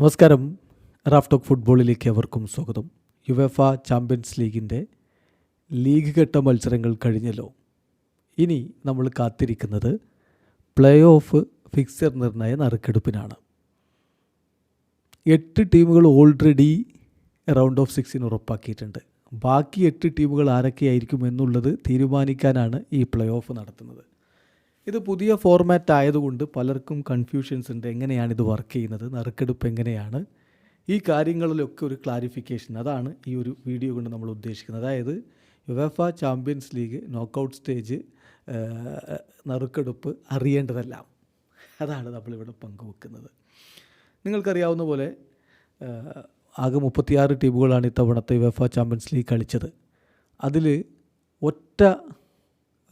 നമസ്കാരം. Raf talk ഫുട്ബോളിലേക്ക് അവർക്കും സ്വാഗതം. യുവഫ ചാമ്പ്യൻസ് ലീഗിന്റെ ലീഗ് ഘട്ട മത്സരങ്ങൾ കഴിഞ്ഞല്ലോ. ഇനി നമ്മൾ കാത്തിരിക്കുന്നത് പ്ലേ ഓഫ് ഫിക്സർ നിർണയ നറുക്കെടുപ്പിനാണ്. എട്ട് ടീമുകൾ ഓൾറെഡി റൗണ്ട് ഓഫ് സിക്സിന് ഉറപ്പാക്കിയിട്ടുണ്ട്. ബാക്കി എട്ട് ടീമുകൾ ആരൊക്കെയായിരിക്കും എന്നുള്ളത് തീരുമാനിക്കാനാണ് ഈ പ്ലേ ഓഫ് നടത്തുന്നത്. ഇത് പുതിയ ഫോർമാറ്റ് ആയതുകൊണ്ട് പലർക്കും കൺഫ്യൂഷൻസ് ഉണ്ട്. എങ്ങനെയാണ് ഇത് വർക്ക് ചെയ്യുന്നത്? നറുക്കെടുപ്പ് എങ്ങനെയാണ്? ഈ കാര്യങ്ങളിലൊക്കെ ഒരു ക്ലാരിഫിക്കേഷൻ അതാണ് ഈ ഒരു വീഡിയോ കൊണ്ട് നമ്മൾ ഉദ്ദേശിക്കുന്നത്. അതായത് UEFA champions league knockout stage നറുക്കെടുപ്പ് അറിയേണ്ടതെല്ലാം. അതാണ് നമ്മളിവിടെ പങ്കുവെക്കുന്നത്. നിങ്ങൾക്കറിയാവുന്ന പോലെ ആകെ മുപ്പത്തിയാറ് ടീമുകളാണ് ഇത്തവണത്തെ യുവഫ ചാമ്പ്യൻസ് ലീഗ് കളിച്ചത്. അതിൽ ഒറ്റ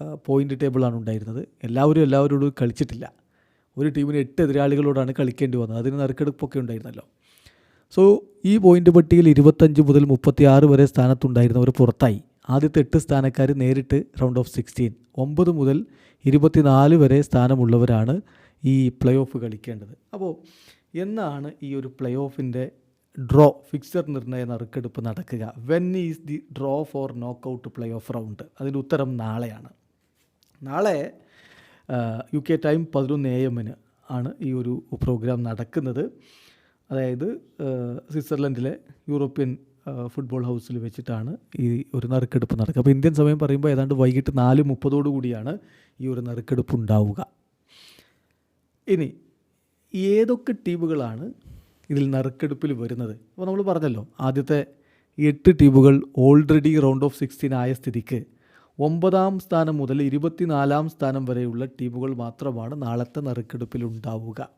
പോയിന്റ് ടേബിളാണ് ഉണ്ടായിരുന്നത്. എല്ലാവരും എല്ലാവരോടും കളിച്ചിട്ടില്ല. ഒരു ടീമിന് എട്ട് എതിരാളികളോടാണ് കളിക്കേണ്ടി വന്നത്. അതിന് നറുക്കെടുപ്പൊക്കെ ഉണ്ടായിരുന്നല്ലോ. സോ ഈ പോയിന്റ് പട്ടികയിൽ ഇരുപത്തഞ്ച് മുതൽ മുപ്പത്തി ആറ് വരെ സ്ഥാനത്തുണ്ടായിരുന്നവർ പുറത്തായി. ആദ്യത്തെ എട്ട് സ്ഥാനക്കാർ നേരിട്ട് റൗണ്ട് ഓഫ് സിക്സ്റ്റീൻ ഒമ്പത് മുതൽ ഇരുപത്തിനാല് വരെ സ്ഥാനമുള്ളവരാണ് ഈ പ്ലേ ഓഫ് കളിക്കേണ്ടത്. അപ്പോൾ എന്നാണ് ഈ ഒരു പ്ലേ ഓഫിന്റെ ഡ്രോ ഫിക്സർ നിർണയ നറുക്കെടുപ്പ് നടക്കുക? When is the draw for knockout play off round അതിന്റെ ഉത്തരം നാളെയാണ്. നാളെ യു കെ ടൈം പതിനൊന്ന് എ എമ്മിന് ആണ് ഈ ഒരു പ്രോഗ്രാം നടക്കുന്നത്. അതായത് സ്വിറ്റ്സർലൻഡിലെ യൂറോപ്യൻ ഫുട്ബോൾ ഹൗസിൽ വെച്ചിട്ടാണ് ഈ ഒരു നറുക്കെടുപ്പ് നടക്കുക. അപ്പോൾ ഇന്ത്യൻ സമയം പറയുമ്പോൾ ഏതാണ്ട് വൈകിട്ട് നാല് മുപ്പതോടു കൂടിയാണ് ഈ ഒരു നറുക്കെടുപ്പ് ഉണ്ടാവുക. ഇനി ഏതൊക്കെ ടീമുകളാണ് ഇതിൽ നറുക്കെടുപ്പിൽ വരുന്നത്? അപ്പോൾ നമ്മൾ പറഞ്ഞല്ലോ ആദ്യത്തെ എട്ട് ടീമുകൾ ഓൾറെഡി റൗണ്ട് ഓഫ് സിക്സ്റ്റീൻ ആയ സ്ഥിതിക്ക് ഒമ്പതാം സ്ഥാനം മുതൽ ഇരുപത്തിനാലാം സ്ഥാനം വരെയുള്ള ടീമുകൾ മാത്രമാണ് നാളത്തെ നറുക്കെടുപ്പിൽ ഉണ്ടാവുക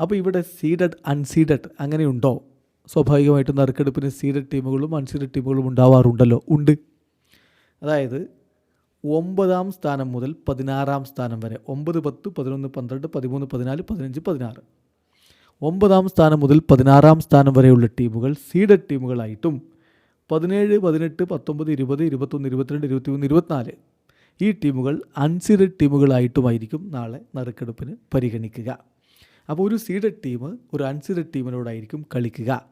അപ്പോൾ ഇവിടെ സീഡഡ് അൺസീഡഡ് അങ്ങനെയുണ്ടോ? സ്വാഭാവികമായിട്ടും നറുക്കെടുപ്പിന് സീഡഡ് ടീമുകളും അൺസീഡഡ് ടീമുകളും ഉണ്ടാവാറുണ്ടല്ലോ. ഉണ്ട്. അതായത് ഒമ്പതാം സ്ഥാനം മുതൽ പതിനാറാം സ്ഥാനം വരെ ഒമ്പത് പത്ത് പതിനൊന്ന് പന്ത്രണ്ട് പതിമൂന്ന് പതിനാല് പതിനഞ്ച് പതിനാറ്. ഒമ്പതാം സ്ഥാനം മുതൽ പതിനാറാം സ്ഥാനം വരെയുള്ള ടീമുകൾ സീഡഡ് ടീമുകളായിട്ടും പതിനേഴ് പതിനെട്ട് പത്തൊമ്പത് ഇരുപത് ഇരുപത്തൊന്ന് ഇരുപത്തിരണ്ട് ഇരുപത്തിമൂന്ന് ഇരുപത്തിനാല്. ഈ ടീമുകൾ അൺസീഡഡ് ടീമുകളായിട്ടുമായിരിക്കും നാളെ നറുക്കെടുപ്പിന് പരിഗണിക്കുക. അപ്പോൾ ഒരു സീഡഡ് ടീം ഒരു അൺസീഡഡ് ടീമിനോടായിരിക്കും കളിക്കുക.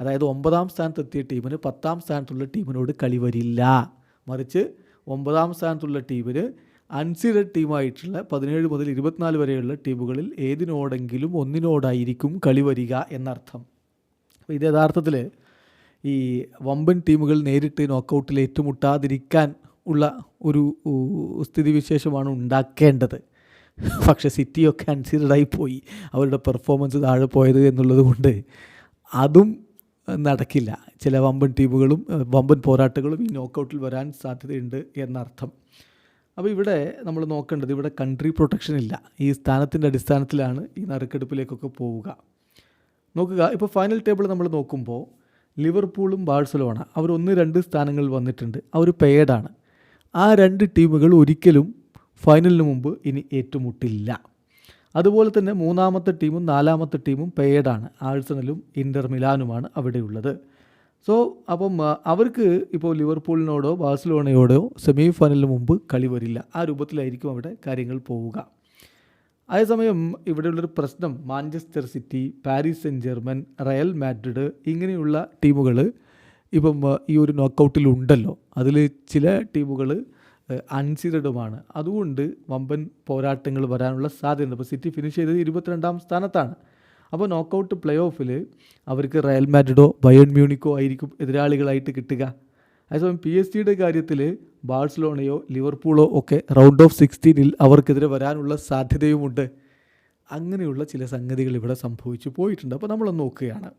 അതായത് ഒമ്പതാം സ്ഥാനത്തെത്തിയ ടീമിന് പത്താം സ്ഥാനത്തുള്ള ടീമിനോട് കളി വരില്ല. മറിച്ച് ഒമ്പതാം സ്ഥാനത്തുള്ള ടീമിന് അൺസീഡഡ് ടീമായിട്ടുള്ള പതിനേഴ് മുതൽ ഇരുപത്തിനാല് വരെയുള്ള ടീമുകളിൽ ഏതിനോടെങ്കിലും ഒന്നിനോടായിരിക്കും കളി വരിക എന്നർത്ഥം. അപ്പോൾ ഇത് യഥാർത്ഥത്തിൽ ഈ വമ്പൻ ടീമുകൾ നേരിട്ട് നോക്കൗട്ടിൽ ഏറ്റുമുട്ടാതിരിക്കാൻ ഉള്ള ഒരു സ്ഥിതിവിശേഷമാണ് ഉണ്ടാക്കേണ്ടത്. പക്ഷേ സിറ്റിയൊക്കെ അൺസീഡായി പോയി. അവരുടെ പെർഫോമൻസ് താഴെ പോയത് എന്നുള്ളത് കൊണ്ട് അതും നടക്കില്ല. ചില വമ്പൻ ടീമുകളും വമ്പൻ പോരാട്ടങ്ങളും ഈ നോക്കൗട്ടിൽ വരാൻ സാധ്യതയുണ്ട് എന്നർത്ഥം. അപ്പോൾ ഇവിടെ നമ്മൾ നോക്കേണ്ടത് ഇവിടെ കൺട്രി പ്രൊട്ടക്ഷൻ ഇല്ല. ഈ സ്ഥാനത്തിന്റെ അടിസ്ഥാനത്തിലാണ് ഈ നറുക്കെടുപ്പിലേക്കൊക്കെ പോവുക. നോക്കുക ഇപ്പോൾ ഫൈനൽ ടേബിൾ നമ്മൾ നോക്കുമ്പോൾ ലിവർപൂളും ബാഴ്സലോണ അവർ ഒന്ന് രണ്ട് സ്ഥാനങ്ങളിൽ വന്നിട്ടുണ്ട്. അവർ പെയ്ഡാണ് ആ രണ്ട് ടീമുകൾ ഒരിക്കലും ഫൈനലിന് മുമ്പ് ഇനി ഏറ്റുമുട്ടില്ല. അതുപോലെ തന്നെ മൂന്നാമത്തെ ടീമും നാലാമത്തെ ടീമും പെയ്ഡാണ് ആഴ്സണലും ഇന്റർ മിലാനുമാണ് അവിടെയുള്ളത്. സോ അപ്പം അവർക്ക് ഇപ്പോൾ ലിവർപൂളിനോടോ ബാഴ്സലോണയോടോ സെമി ഫൈനലിന് മുമ്പ് കളി വരില്ല. ആ രൂപത്തിലായിരിക്കും അവിടെ കാര്യങ്ങൾ പോവുക. അതേസമയം ഇവിടെയുള്ളൊരു പ്രശ്നം Manchester City Paris Saint Germain Real Madrid ഇങ്ങനെയുള്ള ടീമുകൾ ഇപ്പം ഈ ഒരു നോക്കൗട്ടിലുണ്ടല്ലോ അതിൽ ചില ടീമുകൾ അൺസീഡഡുമാണ് അതുകൊണ്ട് വമ്പൻ പോരാട്ടങ്ങൾ വരാനുള്ള സാധ്യതയുണ്ട്. അപ്പോൾ സിറ്റി ഫിനിഷ് ചെയ്തത് ഇരുപത്തിരണ്ടാം സ്ഥാനത്താണ്. അപ്പോൾ നോക്കൗട്ട് പ്ലേ ഓഫിൽ അവർക്ക് റയൽ മാഡ്രിഡോ ബയൺ മ്യൂണിക്കോ ആയിരിക്കും എതിരാളികളായിട്ട് കിട്ടുക. അതേസമയം പി എസ് ജിയുടെ കാര്യത്തിൽ ബാഴ്സലോണയോ ലിവർപൂളോ ഒക്കെ റൗണ്ട് ഓഫ് സിക്സ്റ്റീനിൽ അവർക്കെതിരെ വരാനുള്ള സാധ്യതയുമുണ്ട്. അങ്ങനെയുള്ള ചില സംഗതികൾ ഇവിടെ സംഭവിച്ചു പോയിട്ടുണ്ട്. അപ്പോൾ നമ്മൾ നോക്കുകയാണ്.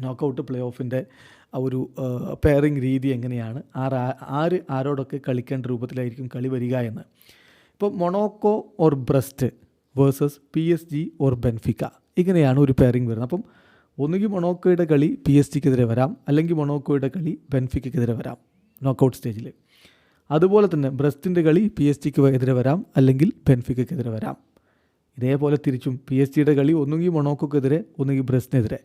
നോക്കൗട്ട് പ്ലേ ഓഫിന്റെ ഒരു പെയറിംഗ് രീതി എങ്ങനെയാണ്? ആര് ആര് ആരോടൊക്കെ കളിക്കേണ്ട രൂപത്തിലായിരിക്കും കളി വരിക എന്ന്. ഇപ്പോൾ Monaco or Brest versus P S G or Benfica ഇങ്ങനെയാണ് ഒരു പെയറിംഗ് വരുന്നത്. അപ്പം ഒന്നുകിൽ മൊണോക്കോയുടെ കളി പി എസ് ജിക്കെതിരെ വരാം അല്ലെങ്കിൽ മൊണോക്കോയുടെ കളി ബെൻഫിക്കെതിരെ വരാം നോക്കൗട്ട് സ്റ്റേജിൽ അതുപോലെ തന്നെ ബ്രസ്റ്റിന്റെ കളി പി എസ് ജിക്ക് എതിരെ വരാം അല്ലെങ്കിൽ ബെൻഫിക്കെതിരെ വരാം. ഇതേപോലെ തിരിച്ചും പി എസ് ജിയുടെ കളി ഒന്നുകിൽ മൊണോക്കോക്കെതിരെ ഒന്നുകിൽ ബ്രസ്റ്റിനെതിരെ.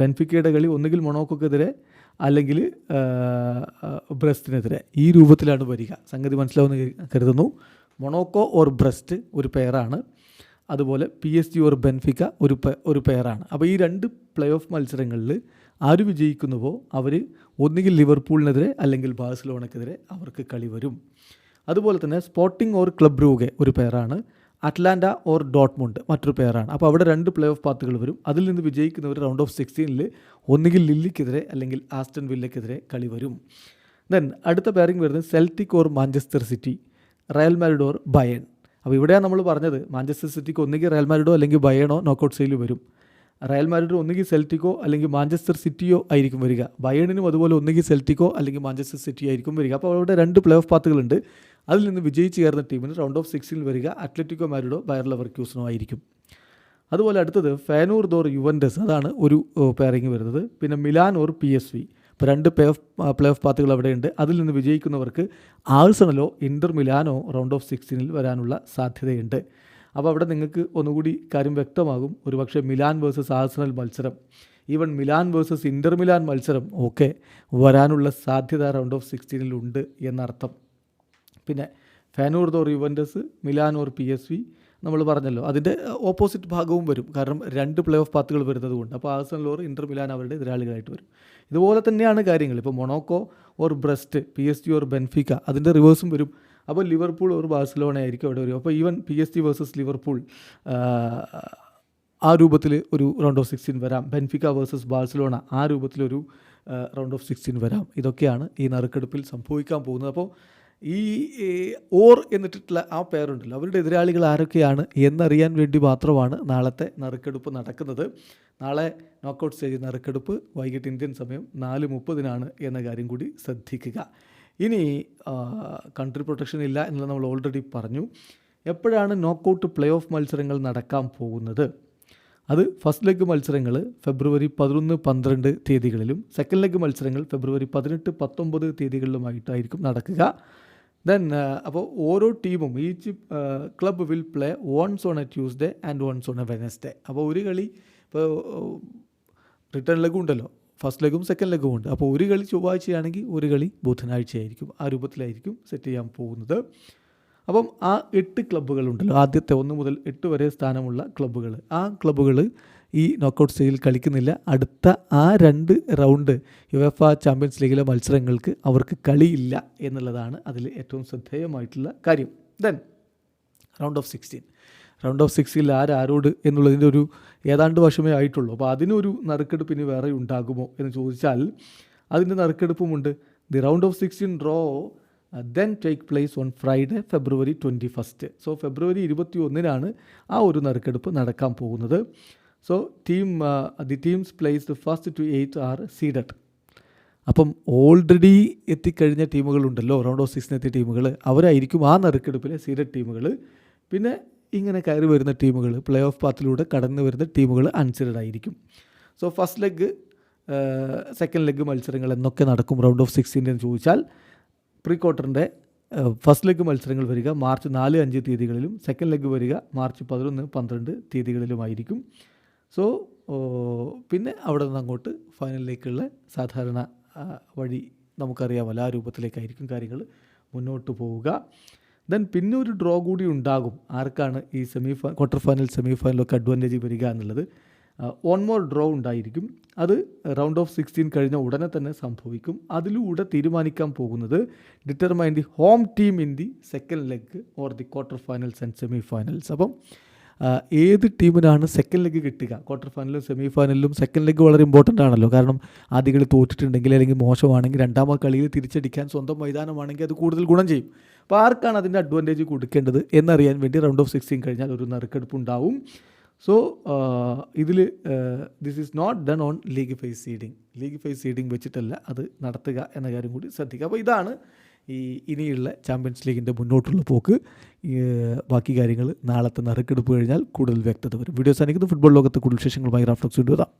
ബെൻഫിക്കയുടെ കളി ഒന്നുകിൽ മൊണോക്കോക്കെതിരെ അല്ലെങ്കിൽ ബ്രസ്റ്റിനെതിരെ. ഈ രൂപത്തിലാണ് വരിക. സംഗതി മനസ്സിലാവുന്ന കരുതുന്നു. മൊണോക്കോ ഓർ ബ്രസ്റ്റ് ഒരു പെയറാണ് അതുപോലെ P S G or Benfica ഒരു ഒരു പെയറാണ് അപ്പോൾ ഈ രണ്ട് പ്ലേ ഓഫ് മത്സരങ്ങളിൽ ആര് വിജയിക്കുന്നുവോ അവർ ഒന്നുകിൽ ലിവർപൂളിനെതിരെ അല്ലെങ്കിൽ ബാഴ്സലോണക്കെതിരെ അവർക്ക് കളി വരും. അതുപോലെ തന്നെ സ്പോർട്ടിംഗ് ഓർ ക്ലബ് റൂഗെ ഒരു പെയറാണ് അറ്റ്ലാന്റ ഓർ ഡോട്ട്മുണ്ട് മറ്റൊരു പെയറാണ് അപ്പോൾ അവിടെ രണ്ട് പ്ലേ ഓഫ് പാത്തുകൾ വരും. അതിൽ നിന്ന് വിജയിക്കുന്നവർ റൗണ്ട് ഓഫ് സിക്സ്റ്റീനിൽ ഒന്നുകിൽ ലില്ലിക്കെതിരെ അല്ലെങ്കിൽ ആസ്റ്റൺ വില്ലക്കെതിരെ കളി വരും. ദെൻ അടുത്ത പെയറിംഗ് വരുന്നത് Celtic or Manchester City Real Madrid or Bayern അപ്പോൾ ഇവിടെയാണ് നമ്മൾ പറഞ്ഞത് മാഞ്ചസ്റ്റർ സിറ്റിക്ക് ഒന്നുകിൽ റയൽ മാരിഡോ അല്ലെങ്കിൽ ബയണോ നോക്കൗട്ട് സെയിൽ വരും. റയൽ മാരിഡ് ഒന്നുകിൽ സെൽറ്റിക്കോ അല്ലെങ്കിൽ മാഞ്ചസ്റ്റർ സിറ്റിയോ ആയിരിക്കും വരിക. ബയേണിനും അതുപോലെ ഒന്നുകിൽ സെൽറ്റിക്കോ അല്ലെങ്കിൽ മാഞ്ചസ്റ്റർ സിറ്റി ആയിരിക്കും വരിക. അപ്പോൾ അവിടെ രണ്ട് പ്ലേ ഓഫ് പാത്തുകളുണ്ട് അതിൽ നിന്ന് വിജയിച്ച് കയറുന്ന ടീമിന് റൗണ്ട് ഓഫ് സിക്സിൽ വരിക. അത്ലറ്റിക്കോ മാരിഡോ ബയർ ലവർക്യൂസിനോ ആയിരിക്കും. അതുപോലെ അടുത്തത് ഫാനൂർ ദോർ യുവൻഡസ് അതാണ് ഒരു പെയറിങ് വരുന്നത്. പിന്നെ Milan or P S V. ഇപ്പോൾ രണ്ട് പ്ലേ ഓഫ് പ്ലേ ഓഫ് പാത്തുകൾ അവിടെയുണ്ട്. അതിൽ നിന്ന് വിജയിക്കുന്നവർക്ക് ആഴ്സണലോ ഇന്റർ മിലാനോ റൗണ്ട് ഓഫ് സിക്സ്റ്റീനിൽ വരാനുള്ള സാധ്യതയുണ്ട്. അപ്പോൾ അവിടെ നിങ്ങൾക്ക് ഒന്നുകൂടി കാര്യം വ്യക്തമാകും. ഒരുപക്ഷെ മിലാൻ വേഴ്സസ് ആഴ്സണൽ മത്സരം even Milan versus Inter Milan മത്സരം ഒക്കെ വരാനുള്ള സാധ്യത റൗണ്ട് ഓഫ് സിക്സ്റ്റീനിൽ ഉണ്ട് എന്നർത്ഥം. പിന്നെ Feyenoord Juventus Milan or P S V നമ്മൾ പറഞ്ഞല്ലോ. അതിന്റെ ഓപ്പോസിറ്റ് ഭാഗവും വരും. കാരണം രണ്ട് പ്ലേ ഓഫ് പാത്തുകൾ വരുന്നത് കൊണ്ട്. അപ്പോൾ ആഴ്സണൽ ലോർ ഇന്റർ മിലാൻ അവരുടെ എതിരാളികളായിട്ട് വരും. ഇതുപോലെ തന്നെയാണ് കാര്യങ്ങൾ. ഇപ്പോൾ Monaco or Brest P S G or Benfica അതിന്റെ റിവേഴ്സും വരും. അപ്പോൾ ലിവർപൂൾ ഓർ ബാഴ്സലോണ ആയിരിക്കും അവിടെ വരും അപ്പോൾ even P S G versus Liverpool ആ രൂപത്തിൽ ഒരു റൗണ്ട് ഓഫ് സിക്സ്റ്റീൻ വരാം. ബെൻഫിക്ക വേഴ്സസ് ബാഴ്സലോണ ആ രൂപത്തിലൊരു റൗണ്ട് ഓഫ് സിക്സ്റ്റീൻ വരാം. ഇതൊക്കെയാണ് ഈ നറുക്കെടുപ്പിൽ സംഭവിക്കാൻ പോകുന്നത്. അപ്പോൾ ഈ ഓർ എന്നിട്ടുള്ള ആ പേരുണ്ടല്ലോ. അവരുടെ എതിരാളികൾ ആരൊക്കെയാണ് എന്നറിയാൻ വേണ്ടി മാത്രമാണ് നാളത്തെ നറുക്കെടുപ്പ് നടക്കുന്നത്. നാളെ നോക്കൗട്ട് സ്റ്റേജ് നറുക്കെടുപ്പ് വൈകിട്ട് ഇന്ത്യൻ സമയം നാല് മുപ്പതിനാണ് എന്ന കാര്യം കൂടി ശ്രദ്ധിക്കുക. ഇനി കൺട്രി പ്രൊട്ടക്ഷൻ ഇല്ല എന്നുള്ളത് നമ്മൾ ഓൾറെഡി പറഞ്ഞു. എപ്പോഴാണ് നോക്കൗട്ട് പ്ലേ ഓഫ് മത്സരങ്ങൾ നടക്കാൻ പോകുന്നത്? അത് ഫസ്റ്റ് ലെഗ് മത്സരങ്ങൾ ഫെബ്രുവരി പതിനൊന്ന് പന്ത്രണ്ട് തീയതികളിലും സെക്കൻഡ് ലെഗ് മത്സരങ്ങൾ ഫെബ്രുവരി പതിനെട്ട് പത്തൊമ്പത് തീയതികളിലുമായിട്ടായിരിക്കും നടക്കുക. ദെൻ അപ്പോൾ ഓരോ ടീമും each club will play once on a Tuesday and once on a Wednesday അപ്പോൾ ഒരു കളി ഇപ്പോൾ റിട്ടേൺ ലെഗും ഉണ്ടല്ലോ. ഫസ്റ്റ് ലെഗും സെക്കൻഡ് ലെഗും ഉണ്ട്. അപ്പോൾ ഒരു കളി ചൊവ്വാഴ്ചയാണെങ്കിൽ ഒരു കളി ബുധനാഴ്ചയായിരിക്കും. ആ രൂപത്തിലായിരിക്കും സെറ്റ് ചെയ്യാൻ പോകുന്നത്. അപ്പം ആ എട്ട് ക്ലബ്ബുകളുണ്ടല്ലോ ആദ്യത്തെ ഒന്ന് മുതൽ എട്ട് വരെ സ്ഥാനമുള്ള ക്ലബ്ബുകൾ ആ ക്ലബ്ബുകൾ ഈ നോക്കൗട്ട് സ്റ്റേജിൽ കളിക്കുന്നില്ല. അടുത്ത ആ രണ്ട് റൗണ്ട് യുവഫ ചാമ്പ്യൻസ് ലീഗിലെ മത്സരങ്ങൾക്ക് അവർക്ക് കളിയില്ല എന്നുള്ളതാണ് അതിൽ ഏറ്റവും ശ്രദ്ധേയമായിട്ടുള്ള കാര്യം. Then round of sixteen round of സിക്സിൽ ആരാരോട് എന്നുള്ളതിന്റെ ഒരു ഏതാണ്ട് വശമേ ആയിട്ടുള്ളൂ. അപ്പോൾ അതിനൊരു നറുക്കെടുപ്പ് ഇനി വേറെ ഉണ്ടാകുമോ എന്ന് ചോദിച്ചാൽ അതിന്റെ നറുക്കെടുപ്പുമുണ്ട് the round of sixteen draw then take place on Friday February twenty first so ഫെബ്രുവരി ഇരുപത്തി ഒന്നിനാണ് ആ ഒരു നറുക്കെടുപ്പ് നടക്കാൻ പോകുന്നത്. So team the teams place first to eight are seeded അപ്പം ഓൾറെഡി എത്തിക്കഴിഞ്ഞ ടീമുകളുണ്ടല്ലോ റൗണ്ട് ഓഫ് സിക്സിന് എത്തിയ ടീമുകൾ അവരായിരിക്കും ആ നറുക്കെടുപ്പിലെ സീഡഡ് ടീമുകൾ പിന്നെ ഇങ്ങനെ കയറി വരുന്ന ടീമുകൾ പ്ലേ ഓഫ് പാത്തിലൂടെ കടന്നു വരുന്ന ടീമുകൾ അൺസീഡഡ് ആയിരിക്കും. So first leg second leg മത്സരങ്ങൾ എന്നൊക്കെ നടക്കും റൗണ്ട് ഓഫ് സിക്സ്റ്റീന്റെ എന്ന് ചോദിച്ചാൽ. പ്രീ ക്വാർട്ടറിന്റെ ഫസ്റ്റ് ലെഗ് മത്സരങ്ങൾ വരിക മാർച്ച് നാല് അഞ്ച് തീയതികളിലും സെക്കൻഡ് ലെഗ് വരിക മാർച്ച് പതിനൊന്ന് പന്ത്രണ്ട് തീയതികളിലുമായിരിക്കും. സോ പിന്നെ അവിടെ നിന്ന് അങ്ങോട്ട് ഫൈനലിലേക്കുള്ള സാധാരണ വഴി നമുക്കറിയാമല്ലോ ആ രൂപത്തിലേക്കായിരിക്കും കാര്യങ്ങൾ മുന്നോട്ട് പോവുക. ദെൻ പിന്നെ ഒരു ഡ്രോ കൂടി ഉണ്ടാകും. ആർക്കാണ് ഈ സെമി ഫൈ ക്വാർട്ടർ ഫൈനൽ സെമി ഫൈനലൊക്കെ അഡ്വാന്റേജ് വരിക എന്നുള്ളത്? ഓൺ മോർ ഡ്രോ ഉണ്ടായിരിക്കും. അത് റൗണ്ട് ഓഫ് സിക്സ്റ്റീൻ കഴിഞ്ഞ ഉടനെ തന്നെ സംഭവിക്കും. അതിലൂടെ തീരുമാനിക്കാൻ പോകുന്നത് determine the home team in the second leg or the quarter finals and semi finals അപ്പം ഏത് ടീമിനാണ് സെക്കൻഡ് ലെഗ് കിട്ടുക? ക്വാർട്ടർ ഫൈനലും സെമി ഫൈനലിലും സെക്കൻഡ് ലെഗ് വളരെ ഇമ്പോർട്ടന്റ് ആണല്ലോ. കാരണം ആദ്യ കളി തോറ്റിട്ടുണ്ടെങ്കിൽ അല്ലെങ്കിൽ മോശമാണെങ്കിൽ രണ്ടാമത്തെ കളിയിൽ തിരിച്ചടിക്കാൻ സ്വന്തം മൈതാനമാണെങ്കിൽ അത് കൂടുതൽ ഗുണം ചെയ്യും. അപ്പോൾ ആർക്കാണ് അതിന്റെ അഡ്വാന്റേജ് കൊടുക്കേണ്ടത് എന്നറിയാൻ വേണ്ടി റൗണ്ട് ഓഫ് സിക്സ്റ്റീൻ കഴിഞ്ഞാൽ ഒരു നറുക്കെടുപ്പ് ഉണ്ടാവും സോ ഇതിൽ this is not done on league phase seeding league phase seeding വെച്ചിട്ടല്ല അത് നടത്തുക എന്ന കാര്യം കൂടി ശ്രദ്ധിക്കുക. അപ്പോൾ ഇതാണ് ഈ ഇനിയുള്ള ചാമ്പ്യൻസ് ലീഗിന്റെ മുന്നോട്ടുള്ള പോക്ക് ബാക്കി കാര്യങ്ങൾ നാളത്തെ നറുക്കെടുപ്പ് കഴിഞ്ഞാൽ കൂടുതൽ വ്യക്തത വരും. വീഡിയോ സാധിക്കുന്നത് ഫുട്ബോൾ ലോകത്തെ കൂടുതൽ വിശേഷങ്ങളുമായി റാഫ്ലക്സ് കൊണ്ടുവരാം